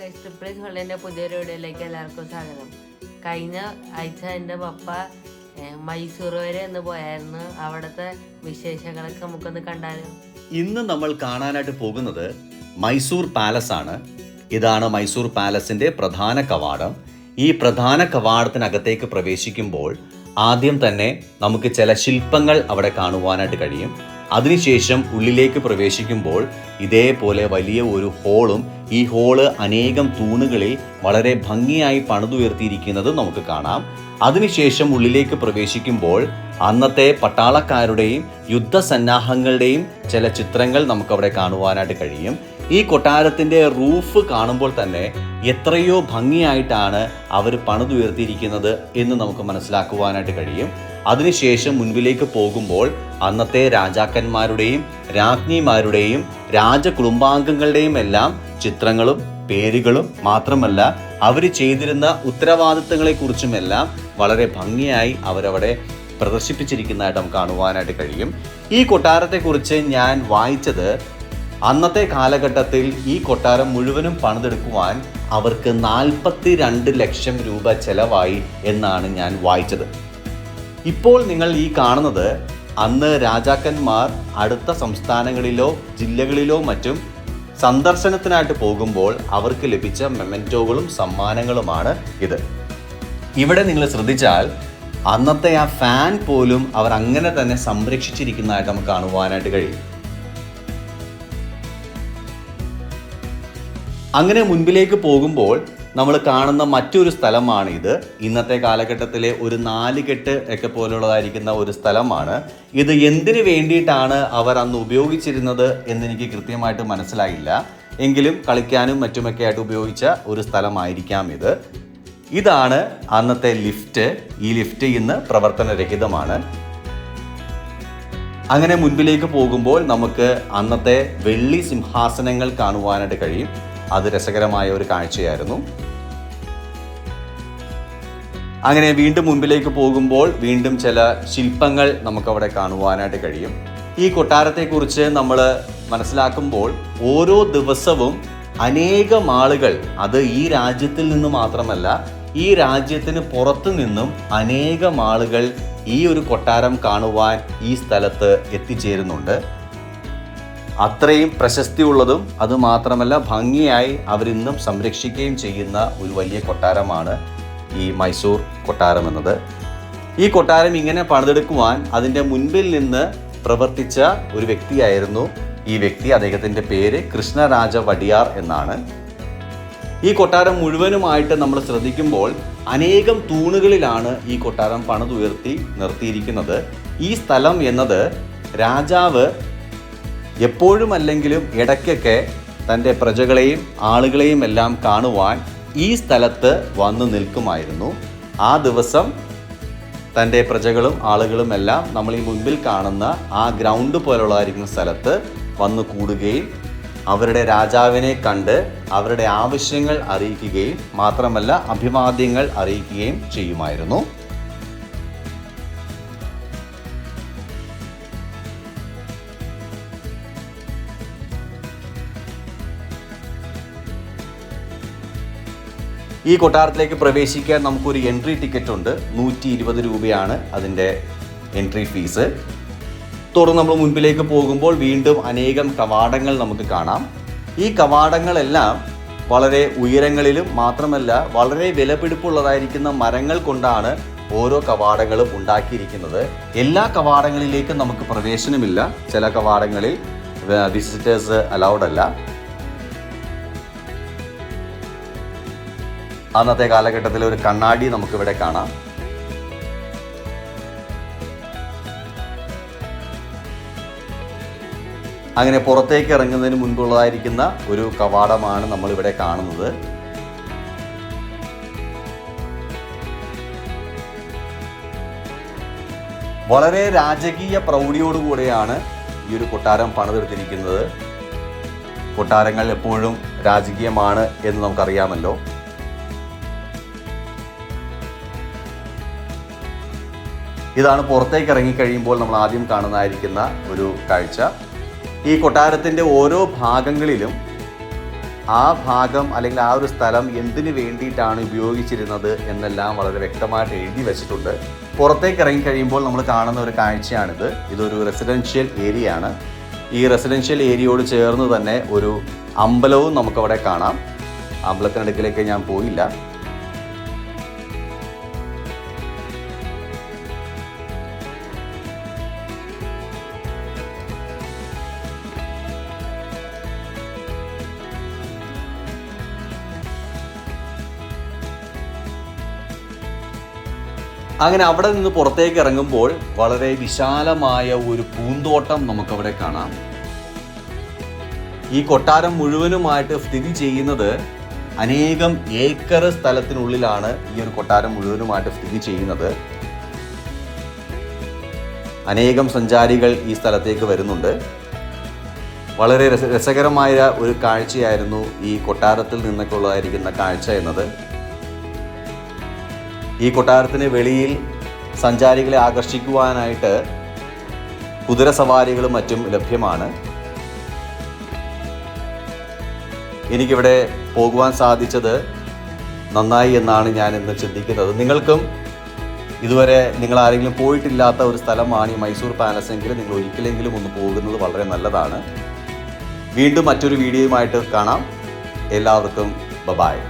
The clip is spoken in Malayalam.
ഗൈസ് ട്രിപ്പിൾസ് ഹോളിന്റെ പുതിയൊരു വീഡിയോയിലേക്ക് എല്ലാവർക്കും സ്വാഗതം. കഴിഞ്ഞ ആഴ്ച എന്റെ പപ്പ മൈസൂർ വരെ ഒന്ന് പോയായിരുന്നു. അവിടുത്തെ വിശേഷങ്ങളൊക്കെ നമുക്കൊന്ന് കണ്ടാലും? ഇന്ന് നമ്മൾ കാണാനായിട്ട് പോകുന്നത് മൈസൂർ പാലസ് ആണ്. ഇതാണ് മൈസൂർ പാലസിന്റെ പ്രധാന കവാടം. ഈ പ്രധാന കവാടത്തിനകത്തേക്ക് പ്രവേശിക്കുമ്പോൾ ആദ്യം തന്നെ നമുക്ക് ചില ശില്പങ്ങൾ അവിടെ കാണുവാനായിട്ട് കഴിയും. അതിനുശേഷം ഉള്ളിലേക്ക് പ്രവേശിക്കുമ്പോൾ ഇതേപോലെ വലിയ ഒരു ഹോളും ഈ ഹോൾ അനേകം തൂണുകളിൽ വളരെ ഭംഗിയായി പണിതുയർത്തിയിരിക്കുന്നത് നമുക്ക് കാണാം. അതിനുശേഷം ഉള്ളിലേക്ക് പ്രവേശിക്കുമ്പോൾ അന്നത്തെ പട്ടാളക്കാരുടെയും യുദ്ധസന്നാഹങ്ങളുടെയും ചില ചിത്രങ്ങൾ നമുക്കവിടെ കാണുവാനായിട്ട് കഴിയും. ഈ കൊട്ടാരത്തിന്റെ റൂഫ് കാണുമ്പോൾ തന്നെ എത്രയോ ഭംഗിയായിട്ടാണ് അവർ പണിതുയർത്തിയിരിക്കുന്നത് എന്ന് നമുക്ക് മനസ്സിലാക്കുവാനായിട്ട് കഴിയും. അതിനുശേഷം മുൻപിലേക്ക് പോകുമ്പോൾ അന്നത്തെ രാജാക്കന്മാരുടെയും രാജ്ഞിമാരുടെയും രാജകുടുംബാംഗങ്ങളുടെയും എല്ലാം ചിത്രങ്ങളും പേരുകളും മാത്രമല്ല അവർ ചെയ്തിരുന്ന ഉത്തരവാദിത്തങ്ങളെക്കുറിച്ചുമെല്ലാം വളരെ ഭംഗിയായി അവരവിടെ പ്രദർശിപ്പിച്ചിരിക്കുന്നതായിട്ട് നമുക്ക് കാണുവാനായിട്ട് കഴിയും. ഈ കൊട്ടാരത്തെക്കുറിച്ച് ഞാൻ വായിച്ചത് അന്നത്തെ കാലഘട്ടത്തിൽ ഈ കൊട്ടാരം മുഴുവനും പണിതെടുക്കുവാൻ അവർക്ക് നാൽപ്പത്തി രണ്ട് ലക്ഷം രൂപ ചെലവായി എന്നാണ് ഞാൻ വായിച്ചത്. ഇപ്പോൾ നിങ്ങൾ ഈ കാണുന്നത് അന്ന് രാജാക്കന്മാർ അടുത്ത സംസ്ഥാനങ്ങളിലോ ജില്ലകളിലോ മറ്റും സന്ദർശനത്തിനായിട്ട് പോകുമ്പോൾ അവർക്ക് ലഭിച്ച മെമെന്റോകളും സമ്മാനങ്ങളുമാണ് ഇത്. ഇവിടെ നിങ്ങൾ ശ്രദ്ധിച്ചാൽ അന്നത്തെ ആ ഫാൻ പോലും അവർ അങ്ങനെ തന്നെ സംരക്ഷിച്ചിരിക്കുന്നതായിട്ട് നമുക്ക് കാണുവാനായിട്ട് കഴിയും. അങ്ങനെ മുൻപിലേക്ക് പോകുമ്പോൾ നമ്മൾ കാണുന്ന മറ്റൊരു സ്ഥലമാണ് ഇത്. ഇന്നത്തെ കാലഘട്ടത്തിലെ ഒരു നാലുകെട്ട് ഒക്കെ പോലുള്ളതായിരിക്കുന്ന ഒരു സ്ഥലമാണ്. ഇത് എന്തിനു വേണ്ടിയിട്ടാണ് അവർ അന്ന് ഉപയോഗിച്ചിരുന്നത് എന്നെനിക്ക് കൃത്യമായിട്ട് മനസ്സിലായില്ല. എങ്കിലും കളിക്കാനും മറ്റുമൊക്കെ ആയിട്ട് ഉപയോഗിച്ച ഒരു സ്ഥലമായിരിക്കാം ഇത്. ഇതാണ് അന്നത്തെ ലിഫ്റ്റ് ഈ ലിഫ്റ്റ് ഇന്ന് പ്രവർത്തനരഹിതമാണ്. അങ്ങനെ മുൻപിലേക്ക് പോകുമ്പോൾ നമുക്ക് അന്നത്തെ വെള്ളി സിംഹാസനങ്ങൾ കാണുവാനായിട്ട് കഴിയും. അത് രസകരമായ ഒരു കാഴ്ചയായിരുന്നു. അങ്ങനെ വീണ്ടും മുൻപിലേക്ക് പോകുമ്പോൾ വീണ്ടും ചില ശില്പങ്ങൾ നമുക്കവിടെ കാണുവാനായിട്ട് കഴിയും. ഈ കൊട്ടാരത്തെക്കുറിച്ച് നമ്മൾ മനസ്സിലാക്കുമ്പോൾ ഓരോ ദിവസവും അനേകം ആളുകൾ അത് ഈ രാജ്യത്തിൽ നിന്ന് മാത്രമല്ല ഈ രാജ്യത്തിന് പുറത്തു നിന്നും അനേകം ആളുകൾ ഈ ഒരു കൊട്ടാരം കാണുവാൻ ഈ സ്ഥലത്ത് എത്തിച്ചേരുന്നുണ്ട്. അത്രയും പ്രശസ്തിയുള്ളതും അതുമാത്രമല്ല ഭംഗിയായി അവരിന്നും സംരക്ഷിക്കുകയും ചെയ്യുന്ന ഒരു വലിയ കൊട്ടാരമാണ് ഈ മൈസൂർ കൊട്ടാരം എന്നത്. ഈ കൊട്ടാരം ഇങ്ങനെ പണിതെടുക്കുവാൻ അതിന്റെ മുൻപിൽ നിന്ന് പ്രവർത്തിച്ച ഒരു വ്യക്തിയായിരുന്നു ഈ വ്യക്തി. അദ്ദേഹത്തിന്റെ പേര് കൃഷ്ണരാജ വടിയാർ എന്നാണ്. ഈ കൊട്ടാരം മുഴുവനുമായിട്ട് നമ്മൾ ശ്രദ്ധിക്കുമ്പോൾ അനേകം തൂണുകളിലാണ് ഈ കൊട്ടാരം പണിതുയർത്തി നിർത്തിയിരിക്കുന്നത്. ഈ സ്ഥലം എന്നത് രാജാവ് എപ്പോഴും അല്ലെങ്കിലും ഇടയ്ക്കൊക്കെ തന്റെ പ്രജകളെയും ആളുകളെയും എല്ലാം കാണുവാൻ ഈ സ്ഥലത്ത് വന്നു നിൽക്കുമായിരുന്നു. ആ ദിവസം തന്റെ പ്രജകളും ആളുകളും എല്ലാം നമ്മൾ ഈ മുൻപിൽ കാണുന്ന ആ ഗ്രൗണ്ട് പോലുള്ളതായിരിക്കുന്ന സ്ഥലത്ത് വന്നു കൂടുകയും അവരുടെ രാജാവിനെ കണ്ട് അവരുടെ ആവശ്യങ്ങൾ അറിയിക്കുകയും മാത്രമല്ല അഭിവാദ്യങ്ങൾ അറിയിക്കുകയും ചെയ്യുമായിരുന്നു. ഈ കൊട്ടാരത്തിലേക്ക് പ്രവേശിക്കാൻ നമുക്കൊരു എൻട്രി ടിക്കറ്റ് ഉണ്ട്. നൂറ്റി ഇരുപത് രൂപയാണ് അതിന്റെ എൻട്രി ഫീസ്. തുടർന്ന് നമ്മൾ മുൻപിലേക്ക് പോകുമ്പോൾ വീണ്ടും അനേകം കവാടങ്ങൾ നമുക്ക് കാണാം. ഈ കവാടങ്ങളെല്ലാം വളരെ ഉയരങ്ങളിലും മാത്രമല്ല വളരെ വിലപിടിപ്പുള്ളതായിരിക്കുന്ന മരങ്ങൾ കൊണ്ടാണ് ഓരോ കവാടങ്ങളും ഉണ്ടാക്കിയിരിക്കുന്നത്. എല്ലാ കവാടങ്ങളിലേക്കും നമുക്ക് പ്രവേശനമില്ല. ചില കവാടങ്ങളിൽ വിസിറ്റേഴ്സ് അലൗഡ് അല്ല. അന്നത്തെ കാലഘട്ടത്തിലെ ഒരു കണ്ണാടി നമുക്കിവിടെ കാണാം. അങ്ങനെ പുറത്തേക്ക് ഇറങ്ങുന്നതിന് മുൻപുള്ളതായിരിക്കുന്ന ഒരു കവാടമാണ് നമ്മളിവിടെ കാണുന്നത്. വളരെ രാജകീയ പ്രൗഢിയോടുകൂടെയാണ് ഈ ഒരു കൊട്ടാരം പണിതെടുത്തിരിക്കുന്നത്. കൊട്ടാരങ്ങൾ എപ്പോഴും രാജകീയമാണ് എന്ന് നമുക്കറിയാമല്ലോ. ഇതാണ് പുറത്തേക്ക് ഇറങ്ങിക്കഴിയുമ്പോൾ നമ്മൾ ആദ്യം കാണുന്നതായിരിക്കുന്ന ഒരു കാഴ്ച. ഈ കൊട്ടാരത്തിന്റെ ഓരോ ഭാഗങ്ങളിലും ആ ഭാഗം അല്ലെങ്കിൽ ആ ഒരു സ്ഥലം എന്തിനു വേണ്ടിയിട്ടാണ് ഉപയോഗിച്ചിരുന്നത് എന്നെല്ലാം വളരെ വ്യക്തമായിട്ട് എഴുതി വെച്ചിട്ടുണ്ട്. പുറത്തേക്ക് ഇറങ്ങി കഴിയുമ്പോൾ നമ്മൾ കാണുന്ന ഒരു കാഴ്ചയാണിത്. ഇതൊരു റെസിഡൻഷ്യൽ ഏരിയ ആണ്. ഈ റെസിഡൻഷ്യൽ ഏരിയയോട് ചേർന്ന് തന്നെ ഒരു അമ്പലവും നമുക്കവിടെ കാണാം. അമ്പലത്തിനടുക്കിലേക്ക് ഞാൻ പോയില്ല. അങ്ങനെ അവിടെ നിന്ന് പുറത്തേക്ക് ഇറങ്ങുമ്പോൾ വളരെ വിശാലമായ ഒരു പൂന്തോട്ടം നമുക്കവിടെ കാണാം. ഈ കൊട്ടാരം മുഴുവനുമായിട്ട് സ്ഥിതി ചെയ്യുന്നത് അനേകം ഏക്കർ സ്ഥലത്തിനുള്ളിലാണ് ഈ ഒരു കൊട്ടാരം മുഴുവനുമായിട്ട് സ്ഥിതി ചെയ്യുന്നത്. അനേകം സഞ്ചാരികൾ ഈ സ്ഥലത്തേക്ക് വരുന്നുണ്ട്. വളരെ രസ രസകരമായ ഒരു കാഴ്ചയായിരുന്നു ഈ കൊട്ടാരത്തിൽ നിന്നൊക്കെ ഉള്ളതായിരിക്കുന്ന കാഴ്ച എന്നത്. ഈ കൊട്ടാരത്തിന് വെളിയിൽ സഞ്ചാരികളെ ആകർഷിക്കുവാനായിട്ട് കുതിരസവാരികളും മറ്റും ലഭ്യമാണ്. എനിക്കിവിടെ പോകുവാൻ സാധിച്ചത് നന്നായി എന്നാണ് ഞാൻ ഇന്ന് ചിന്തിക്കുന്നത്. നിങ്ങൾക്കും ഇതുവരെ നിങ്ങൾ ആരെങ്കിലും പോയിട്ടില്ലാത്ത ഒരു സ്ഥലമാണ് ഈ മൈസൂർ പാലസ് എങ്കിൽ നിങ്ങൾ ഒരിക്കലെങ്കിലും ഒന്ന് പോകുന്നത് വളരെ നല്ലതാണ്. വീണ്ടും മറ്റൊരു വീഡിയോയുമായിട്ട് കാണാം. എല്ലാവർക്കും ബബായ്